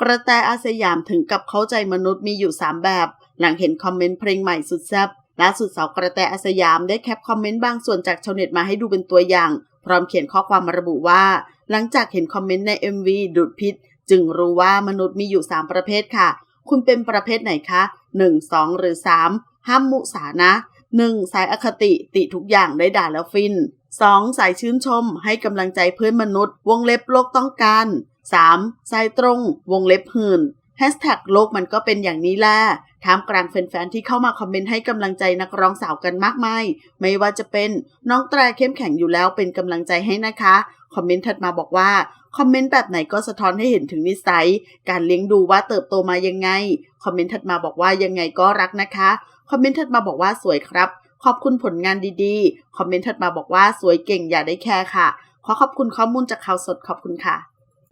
กระแตอาสยามถึงกับเข้าใจมนุษย์มีอยู่ 3 แบบ หลังเห็นคอมเมนต์เพลงใหม่สุดแซ่บล่าสุดสาวกระแตอาสยามได้แคปคอมเมนต์บางส่วนจากชาวเน็ตมาให้ดูเป็นตัวอย่าง พร้อมเขียนข้อความมาระบุว่า หลังจากเห็นคอมเมนต์ใน MV ดูดพิษ จึงรู้ว่ามนุษย์มีอยู่ 3 ประเภทค่ะ คุณเป็นประเภทไหนคะ 1 2 หรือ 3 ห้ามมุสานะ 1. สายอคติติทุกอย่างได้ด่าแล้วฟิน 2. สายชื่นชมให้กำลังใจเพื่อนมนุษย์ วงเล็บโลกต้องการ 3. สายตรงวงเล็บหื่นแฮชแท็กโลกมันก็เป็นอย่างนี้แหละท่ามกลางแฟนๆที่เข้ามาคอมเมนต์ให้กำลังใจนักร้องสาวกันมากมาย ไม่ว่าจะเป็นน้องแตรเข้มแข็งอยู่แล้วเป็นกำลังใจให้นะคะ คอมเมนต์ถัดมาบอกว่า คอมเมนต์แบบไหนก็สะท้อนให้เห็นถึงนิสัย การเลี้ยงดูว่าเติบโตมายังไง คอมเมนต์ถัดมาบอกว่ายังไงก็รักนะคะ คอมเมนต์ถัดมาบอกว่าสวยครับ ขอบคุณผลงานดีๆ คอมเมนต์ถัดมาบอกว่าสวยเก่งอย่าได้แคร์ค่ะ ขอขอบคุณข้อมูลจากข่าวสดขอบคุณค่ะ